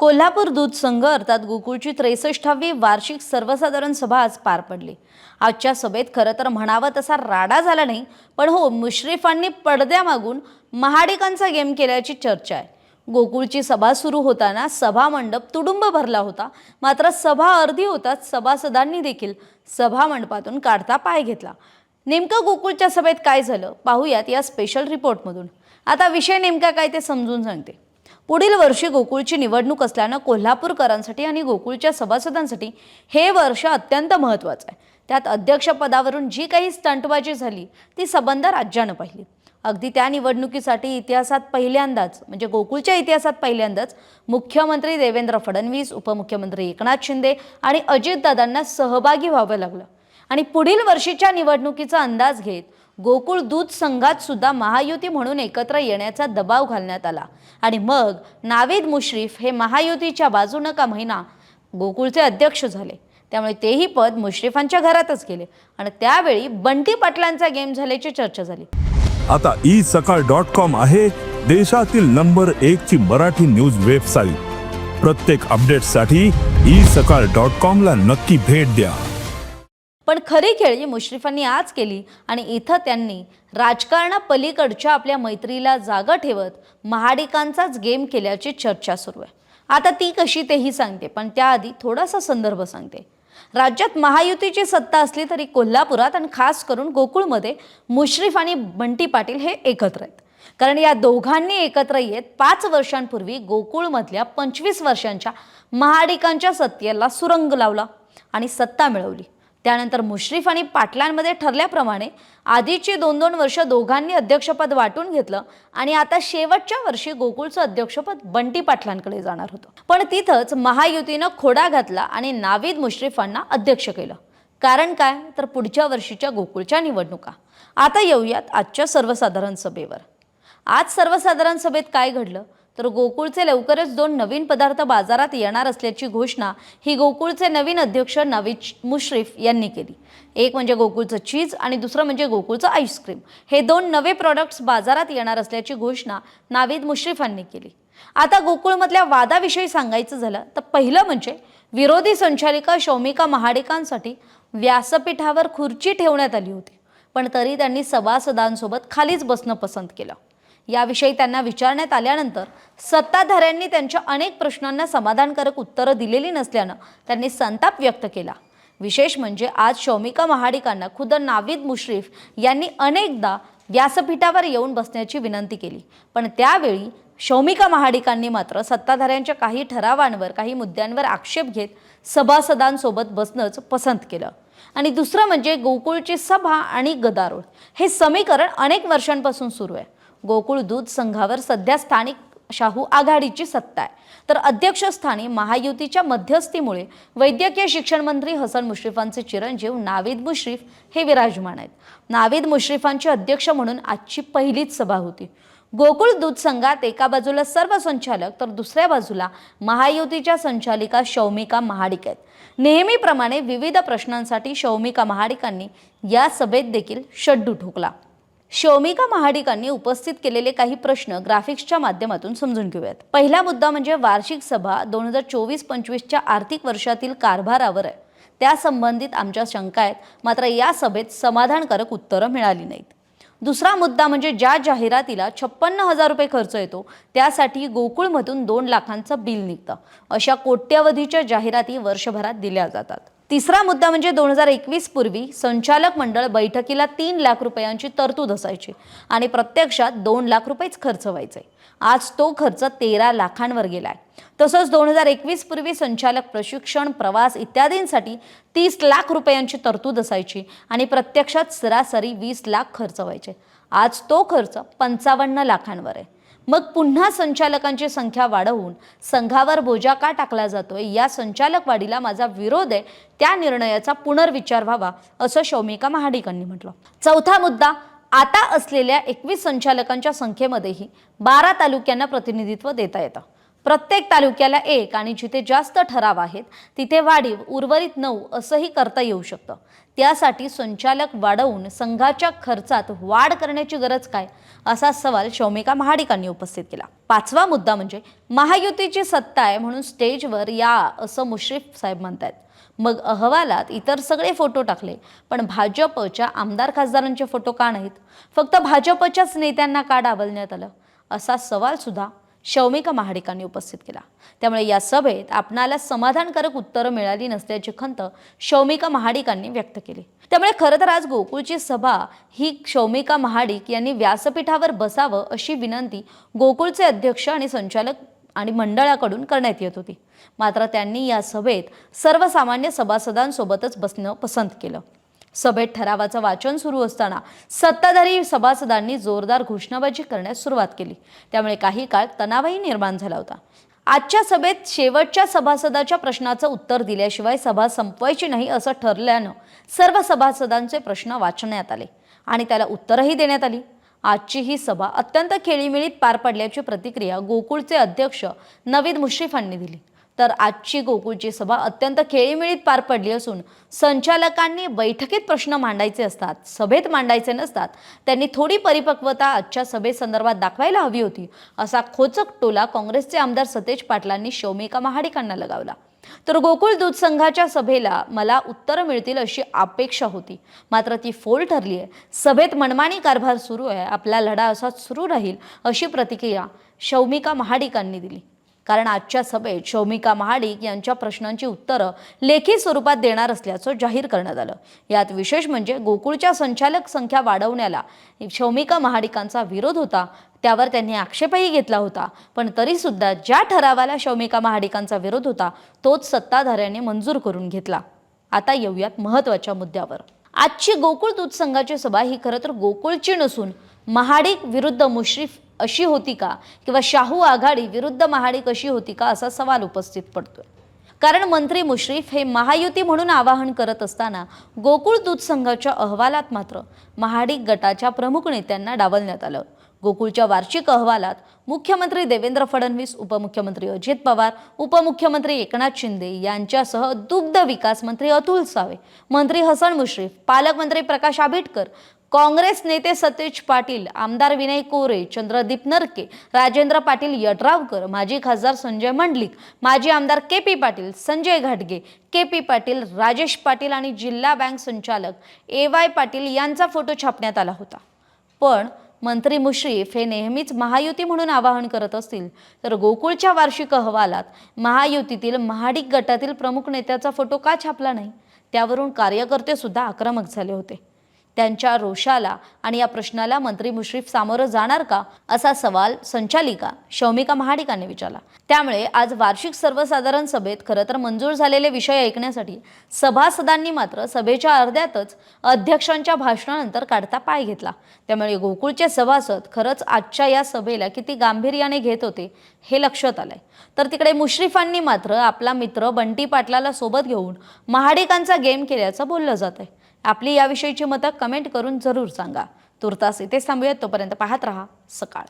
कोल्हापूर दूध संघ अर्थात गोकुळची त्रेसष्टावी वार्षिक सर्वसाधारण सभा आज पार पडली. आजच्या सभेत खरं तर म्हणावं तसा राडा झाला नाही पण हो मुश्रीफांनी पडद्यामागून महाडिकांचा गेम केल्याची चर्चा आहे. गोकुळची सभा सुरू होताना सभा मंडप तुडुंब भरला होता. मात्र सभा अर्धी होताच सभासदांनी देखील सभा मंडपातून काढता पाय घेतला. नेमकं गोकुळच्या सभेत काय झालं? पाहूयात या स्पेशल रिपोर्टमधून आता विषय नेमका काय ते समजून सांगते. पुढील वर्षी गोकुळची निवडणूक असल्यानं कोल्हापूरकरांसाठी आणि गोकुळच्या सभासदांसाठी हे वर्ष अत्यंत महत्त्वाचं आहे. त्यात अध्यक्षपदावरून जी काही स्टंटबाजी झाली ती सबंध राज्यानं पाहिली. अगदी त्या निवडणुकीसाठी इतिहासात पहिल्यांदाच म्हणजे गोकुळच्या इतिहासात पहिल्यांदाच मुख्यमंत्री देवेंद्र फडणवीस उपमुख्यमंत्री एकनाथ शिंदे आणि अजितदादांना सहभागी व्हावं लागलं. आणि पुढील वर्षीच्या निवडणुकीचा अंदाज घेत गोकुळ दूध संघात सुद्धा महायुती म्हणून एकत्र येण्याचा दबाव घालण्यात आला. आणि मग नावेद मुश्रीफ हे महायुतीच्या बाजूनं का महिना गोकुळचे अध्यक्ष झाले. त्यामुळे तेही पद मुश्रीफांच्या घरातच गेले. आणि त्यावेळी बंटी पाटलांचा गेम झाल्याची चर्चा झाली. आता ई सकाळ डॉट कॉम आहे देशातील नंबर एक ची मराठी न्यूज वेबसाईट. प्रत्येक अपडेटसाठी ई सकाळ डॉट कॉम ला नक्की भेट द्या. पण खरी खेळी मुश्रीफांनी आज केली आणि इथं त्यांनी राजकारणापलीकडच्या आपल्या मैत्रीला जागा ठेवत महाडिकांचाच गेम केल्याची चर्चा सुरू आहे. आता ती कशी तेही सांगते पण त्याआधी थोडासा संदर्भ सांगते. राज्यात महायुतीची सत्ता असली तरी कोल्हापुरात आणि खास करून गोकुळमध्ये मुश्रीफ आणि बंटी पाटील हे एकत्र आहेत. कारण या दोघांनी एकत्र येत पाच वर्षांपूर्वी गोकुळमधल्या पंचवीस वर्षांच्या महाडिकांच्या सत्तेला सुरंग लावला आणि सत्ता मिळवली. त्यानंतर मुश्रीफ आणि पाटलांमध्ये ठरल्याप्रमाणे आधीची दोन दोन वर्ष दोघांनी अध्यक्षपद वाटून घेतलं आणि आता शेवटच्या वर्षी गोकुळचं अध्यक्षपद बंटी पाटलांकडे जाणार होतं. पण तिथंच महायुतीनं खोडा घातला आणि नावीद मुश्रीफांना अध्यक्ष केलं. कारण काय? तर पुढच्या वर्षीच्या गोकुळच्या निवडणुका. आता येऊयात आजच्या सर्वसाधारण सभेवर. आज सर्वसाधारण सभेत काय घडलं? तर गोकुळचे लवकरच दोन नवीन पदार्थ बाजारात येणार असल्याची घोषणा ही गोकुळचे नवीन अध्यक्ष नवीद मुश्रीफ यांनी केली. एक म्हणजे गोकुळचं चीज आणि दुसरं म्हणजे गोकुळचं आईस्क्रीम हे दोन नवे प्रॉडक्ट्स बाजारात येणार असल्याची घोषणा नावीद मुश्रीफांनी केली. आता गोकुळमधल्या वादाविषयी सांगायचं झालं तर पहिलं म्हणजे विरोधी संचालिका शौमिका महाडिकांसाठी व्यासपीठावर खुर्ची ठेवण्यात आली होती. पण तरी त्यांनी सभासदांसोबत खालीच बसणं पसंत केलं. याविषयी त्यांना विचारण्यात आल्यानंतर सत्ताधाऱ्यांनी त्यांच्या अनेक प्रश्नांना समाधानकारक उत्तरं दिलेली नसल्यानं त्यांनी संताप व्यक्त केला. विशेष म्हणजे आज शौमिका महाडिकांना खुद्द नावीद मुश्रीफ यांनी अनेकदा व्यासपीठावर येऊन बसण्याची विनंती केली. पण त्यावेळी शौमिका महाडिकांनी मात्र सत्ताधाऱ्यांच्या काही ठरावांवर काही मुद्द्यांवर आक्षेप घेत सभासदांसोबत बसणंच पसंत केलं. आणि दुसरं म्हणजे गोकुळची सभा आणि गदारोळ हे समीकरण अनेक वर्षांपासून सुरू आहे. गोकुळ दूध संघावर सध्या स्थानिक शाहू आघाडीची सत्ता आहे. तर अध्यक्षस्थानी महायुतीच्या मध्यस्थीमुळे वैद्यकीय शिक्षण मंत्री हसन मुश्रीफांचे चिरंजीव नावीद मुश्रीफ हे विराजमान आहेत. नावीद मुश्रीफांचे अध्यक्ष म्हणून आजची पहिलीच सभा होती. गोकुळ दूध संघात एका बाजूला सर्व संचालक तर दुसऱ्या बाजूला महायुतीच्या संचालिका शौमिका महाडिक आहेत. नेहमीप्रमाणे विविध प्रश्नांसाठी शौमिका महाडिकांनी या सभेत देखील शड्डू ठोकला. शौमिका महाडिकांनी उपस्थित केलेले काही प्रश्न ग्राफिक्सच्या माध्यमातून समजून घेऊयात. पहिला मुद्दा म्हणजे वार्षिक सभा दोन हजार चोवीस पंचवीसच्या आर्थिक वर्षातील कारभारावर आहे. त्यासंबंधित आमच्या शंका आहेत. मात्र या सभेत समाधानकारक उत्तरं मिळाली नाहीत. दुसरा मुद्दा म्हणजे ज्या जाहिरातीला छप्पन्न हजार रुपये खर्च येतो त्यासाठी गोकुळमधून दोन लाखांचं बिल निघतं. अशा कोट्यवधीच्या जाहिराती वर्षभरात दिल्या जातात. तिसरा मुद्दा म्हणजे दोन हजार एकवीस पूर्वी संचालक मंडळ बैठकीला तीन लाख रुपयांची तरतूद असायची आणि प्रत्यक्षात दोन लाख रुपयेच खर्च व्हायचे. आज तो खर्च तेरा लाखांवर गेलाय. तसंच दोन हजार एकवीस पूर्वी संचालक प्रशिक्षण प्रवास इत्यादींसाठी तीस लाख रुपयांची तरतूद असायची आणि प्रत्यक्षात सरासरी वीस लाख खर्च व्हायचे. आज तो खर्च पंचावन्न लाखांवर आहे. मग पुन्हा संचालकांची संख्या वाढवून संघावर बोजा का टाकला जातोय? या संचालक वाढीला माझा विरोध आहे. त्या निर्णयाचा पुनर्विचार व्हावा असं शौमिका महाडिकांनी म्हटलं. चौथा मुद्दा आता असलेल्या एकवीस संचालकांच्या संख्येमध्येही बारा तालुक्यांना प्रतिनिधित्व देता येतं. प्रत्येक तालुक्याला एक आणि जिथे जास्त ठराव आहेत तिथे वाढीव उर्वरित नऊ असंही करता येऊ शकतं. त्यासाठी संचालक वाढवून संघाच्या खर्चात वाढ करण्याची गरज काय? असा सवाल शौमिका महाडिकांनी उपस्थित केला. पाचवा मुद्दा म्हणजे महायुतीची सत्ता आहे म्हणून स्टेजवर या असं मुश्रीफ साहेब म्हणतात मग अहवालात इतर सगळे फोटो टाकले पण भाजपच्या आमदार खासदारांचे फोटो का नाहीत? फक्त भाजपच्याच नेत्यांना का डावलण्यात आलं? असा सवाल सुद्धा शौमिका महाडिकांनी उपस्थित केला. त्यामुळे या सभेत आपणाला समाधानकारक उत्तरं मिळाली नसल्याची खंत शौमिका महाडिकांनी व्यक्त केली. त्यामुळे खरं तर आज गोकुळची सभा ही शौमिका महाडिक यांनी व्यासपीठावर बसावं अशी विनंती गोकुळचे अध्यक्ष आणि संचालक आणि मंडळाकडून करण्यात येत होती. मात्र त्यांनी या सभेत सर्वसामान्य सभासदांसोबतच बसणं पसंत केलं. सभेत ठरावाचं वाचन सुरू असताना सत्ताधारी सभासदांनी जोरदार घोषणाबाजी करण्यास सुरुवात केली. त्यामुळे काही काळ तणावही निर्माण झाला होता. आजच्या सभेत शेवटच्या सभासदाच्या प्रश्नाचं उत्तर दिल्याशिवाय सभा संपवायची नाही असं ठरल्यानं सर्व सभासदांचे प्रश्न वाचण्यात आले आणि त्याला उत्तरही देण्यात आली. आजची ही सभा अत्यंत खेळीमेळीत पार पडल्याची प्रतिक्रिया गोकुळचे अध्यक्ष नवीद मुश्रीफांनी दिली. तर आजची गोकुळची सभा अत्यंत खेळीमेळीत पार पडली असून संचालकांनी बैठकीत प्रश्न मांडायचे असतात सभेत मांडायचे नसतात. त्यांनी थोडी परिपक्वता आजच्या सभेसंदर्भात दाखवायला हवी होती असा खोचक टोला काँग्रेसचे आमदार सतेज पाटलांनी शौमिका महाडिकांना लगावला. तर गोकुळ दूध संघाच्या सभेला मला उत्तरं मिळतील अशी अपेक्षा होती. मात्र ती फोल ठरली आहे सभेत मनमानी कारभार सुरू आहे आपला लढा असाच सुरू राहील अशी प्रतिक्रिया शौमिका महाडिकांनी दिली. कारण आजच्या सभेत शौमिका महाडिक यांच्या प्रश्नांची उत्तरं लेखी स्वरूपात देणार असल्याचं जाहीर करण्यात आलं. यात विशेष म्हणजे गोकुळच्या संचालक संख्या वाढवण्याला शौमिका महाडिकांचा विरोध होता. त्यावर त्यांनी आक्षेपही घेतला होता. पण तरीसुद्धा ज्या ठरावाला शौमिका महाडिकांचा विरोध होता तोच सत्ताधाऱ्याने मंजूर करून घेतला. आता येऊयात महत्त्वाच्या मुद्द्यावर. आजची गोकुळ दूध संघाची सभा ही खरं तर गोकुळची नसून महाडिक विरुद्ध मुश्रीफ अशी होती का? किंवा शाहू आघाडी विरुद्ध महाडिक अशी होती का? असा सवाल उपस्थित पडतोय. कारण मंत्री मुश्रीफ हे महायुती म्हणून आवाहन करत असताना गोकुळ दूध संघाच्या अहवालात मात्र महाडिक गटाच्या प्रमुख नेत्यांना डावलण्यात आलं गोकुळच्या वार्षिक अहवालात मुख्यमंत्री देवेंद्र फडणवीस उपमुख्यमंत्री अजित पवार उपमुख्यमंत्री एकनाथ शिंदे यांच्यासह दुग्ध विकास मंत्री अतुल सावे मंत्री हसन मुश्रीफ पालकमंत्री प्रकाश आंबेडकर काँग्रेस नेते सतेज पाटील आमदार विनय कोरे चंद्रदीप नरके राजेंद्र पाटील यड्रावकर माजी खासदार संजय मंडलिक माजी आमदार के पी पाटील संजय घाटगे के पी पाटील राजेश पाटील आणि जिल्हा बँक संचालक ए वाय पाटील यांचा फोटो छापण्यात आला होता. पण मंत्री मुश्रीफ हे नेहमीच महायुती म्हणून आवाहन करत असतील. तर गोकुळच्या वार्षिक अहवालात महायुतीतील महाडिक गटातील प्रमुख नेत्याचा फोटो का छापला नाही? त्यावरून कार्यकर्ते सुद्धा आक्रमक झाले होते. त्यांच्या रोषाला आणि या प्रश्नाला मंत्री मुश्रीफ सामोरं जाणार का असा सवाल संचालिका शौमिका महाडिकांनी विचारला. त्यामुळे आज वार्षिक सर्वसाधारण सभेत खरं तर मंजूर झालेले विषय ऐकण्यासाठी सभासदांनी मात्र सभेच्या अर्ध्यातच अध्यक्षांच्या भाषणानंतर काढता पाय घेतला. त्यामुळे गोकुळचे सभासद खरंच आजच्या या सभेला किती गांभीर्याने घेत होते हे लक्षात आलंय. तर तिकडे मुश्रीफांनी मात्र आपला मित्र बंटी पाटलाला सोबत घेऊन महाडिकांचा गेम केल्याचं बोललं जात आहे आपली याविषयीची मतं कमेंट करून जरूर सांगा. तुर्तास इथेच थांबूयात. तोपर्यंत पाहत रहा सकाळ.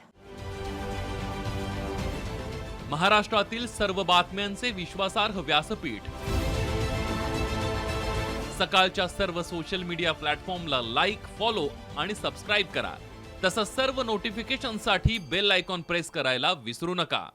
महाराष्ट्रातील सर्व बातम्यांचे विश्वासार्ह व्यासपीठ. सकाळच्या सर्व सोशल मीडिया प्लॅटफॉर्मला लाईक फॉलो आणि सबस्क्राईब करा. तसंच सर्व नोटिफिकेशनसाठी बेल आयकॉन प्रेस करायला विसरू नका.